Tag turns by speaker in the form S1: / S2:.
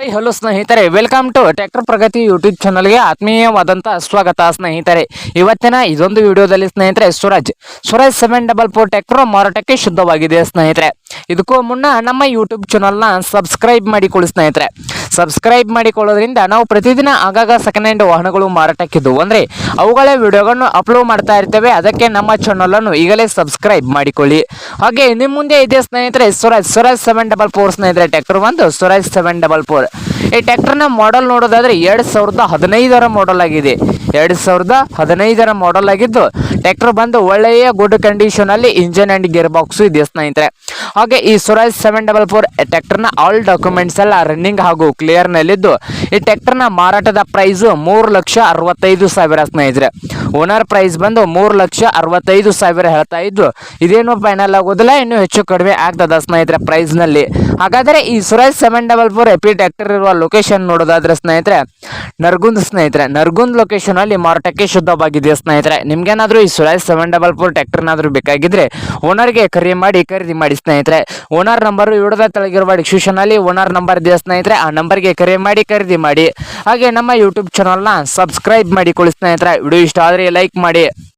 S1: High hello ಸ್ನೇಹಿತರೆ. Welcome to tractor Pragati YouTube ಚಾನಲ್ಗೆ ಆತ್ಮೀಯವಾದಂಥ ಸ್ವಾಗತ, ಸ್ನೇಹಿತರೆ. ಇವತ್ತಿನ ಇದೊಂದು ವಿಡಿಯೋದಲ್ಲಿ ಸ್ನೇಹಿತರೆ Swaraj Swaraj seven double four tractor ಮಾರಾಟಕ್ಕೆ ಶುದ್ಧವಾಗಿದೆ, ಸ್ನೇಹಿತರೆ. ಇದಕ್ಕೂ ಮುನ್ನ ನಮ್ಮ ಯೂಟ್ಯೂಬ್ ಚಾನಲ್ನ ಸಬ್ಸ್ಕ್ರೈಬ್ ಮಾಡಿಕೊಳ್ಳಿ ಸ್ನೇಹಿತರೆ. ಸಬ್ಸ್ಕ್ರೈಬ್ ಮಾಡಿಕೊಳ್ಳೋದ್ರಿಂದ ನಾವು ಪ್ರತಿದಿನ ಆಗಾಗ ಸೆಕೆಂಡ್ ಹ್ಯಾಂಡ್ ವಾಹನಗಳು ಮಾರಾಟಕ್ಕಿದ್ದು. ಅಂದರೆ ಅವುಗಳ ವಿಡಿಯೋಗಳನ್ನು ಅಪ್ಲೋಡ್ ಮಾಡ್ತಾ ಇರ್ತೇವೆ. ಅದಕ್ಕೆ ನಮ್ಮ ಚಾನಲನ್ನು ಈಗಲೇ ಸಬ್ಸ್ಕ್ರೈಬ್ ಮಾಡಿಕೊಳ್ಳಿ. ಹಾಗೆ ನಿಮ್ಮ ಮುಂದೆ ಇದೆ ಸ್ನೇಹಿತರೆ, Swaraj Swaraj seven double four ಸ್ನೇಹಿತರೆ ಟ್ಯಾಕ್ಟರ್ ಒಂದು, ಸ್ವರಾಜ್ ಸೆವೆನ್ ಡಬಲ್ ಫೋರ್ ಈ ಟ್ಯಾಕ್ಟರ್ನ ಮಾಡೆಲ್ ನೋಡೋದಾದ್ರೆ ಎರಡು ಸಾವಿರದ ಹದಿನೈದರ ಮಾಡೆಲ್ ಆಗಿದೆ. ಎರಡು ಸಾವಿರದ ಹದಿನೈದರ ಮಾಡೆಲ್ ಆಗಿದ್ದು ಟ್ರ್ಯಾಕ್ಟರ್ ಬಂದು ಒಳ್ಳೆಯ ಗುಡ್ ಕಂಡೀಷನ್ ಅಲ್ಲಿ ಇಂಜಿನ್ ಅಂಡ್ ಗೇರ್ ಬಾಕ್ಸ್ ಇದೆ ಸ್ನೇಹಿತರೆ. ಹಾಗೆ ಈ ಸ್ವರಾಜ್ ಸೆವೆನ್ ಡಬಲ್ ಫೋರ್ನ ಆಲ್ ಡಾಕ್ಯುಮೆಂಟ್ಸ್ ಎಲ್ಲ ರನ್ನಿಂಗ್ ಹಾಗೂ ಕ್ಲಿಯರ್ ನಲ್ಲಿದ್ದು, ಈ ಟ್ಯಾಕ್ಟರ್ನ ಮಾರಾಟದ ಪ್ರೈಸ್ ಮೂರು ಲಕ್ಷ ಅರವತ್ತೈದು ಸಾವಿರ ಸ್ನೇಹಿತರೆ. ಓನರ್ ಪ್ರೈಸ್ ಬಂದು ಮೂರು ಲಕ್ಷ ಅರವತ್ತೈದು ಸಾವಿರ ಹೇಳ್ತಾ ಇದ್ದು ಇದೇನು ಫೈನಲ್ ಆಗೋದಿಲ್ಲ, ಇನ್ನೂ ಹೆಚ್ಚು ಕಡಿಮೆ ಆಗ್ತದ ಸ್ನೇಹಿತರೆ ಪ್ರೈಸ್ನಲ್ಲಿ. ಹಾಗಾದ್ರೆ ಈ Swaraj seven double four AP tractor ಇರುವ ಲೊಕೇಶನ್ ನೋಡೋದಾದ್ರೆ ಸ್ನೇಹಿತರೆ, ನರ್ಗುಂದ್ ಸ್ನೇಹಿತರೆ, ನರ್ಗುಂದ್ ಲೊಕೇಶನ್ ಅಲ್ಲಿ ಮಾರಾಟಕ್ಕೆ ಶುದ್ಧವಾಗಿದೆ ಸ್ನೇಹಿತರೆ? ನಿಮ್ಗೇನಾದರೂ ಈ ಸ್ವರಾಜ್ ಸೆವೆನ್ ಡಬಲ್ ಫೋರ್ ಟ್ರ್ಯಾಕ್ಟರ್ನಾದ್ರೂ ಬೇಕಾಗಿದ್ರೆ ಓನರ್ಗೆ ಕರೆ ಮಾಡಿ, ಖರೀದಿ ಮಾಡಿ ಸ್ನೇಹಿತರೆ. ಓನರ್ ನಂಬರು ವಿಡಿಯೋದ ತೆಳಗಿರುವ ಡಿಸ್ಕ್ರಿಪ್ಷನ್ ಅಲ್ಲಿ ಓನರ್ ನಂಬರ್ ಇದೆ ಸ್ನೇಹಿತರೆ? ಆ ನಂಬರ್ಗೆ ಕರೆ ಮಾಡಿ, ಖರೀದಿ ಮಾಡಿ. ಹಾಗೆ ನಮ್ಮ ಯೂಟ್ಯೂಬ್ ಚಾನಲ್ನ ಸಬ್ಸ್ಕ್ರೈಬ್ ಮಾಡಿಕೊಳ್ಳಿ ಸ್ನೇಹಿತರೆ. ವಿಡಿಯೋ ಇಷ್ಟ ಆದರೆ ಲೈಕ್ ಮಾಡಿ.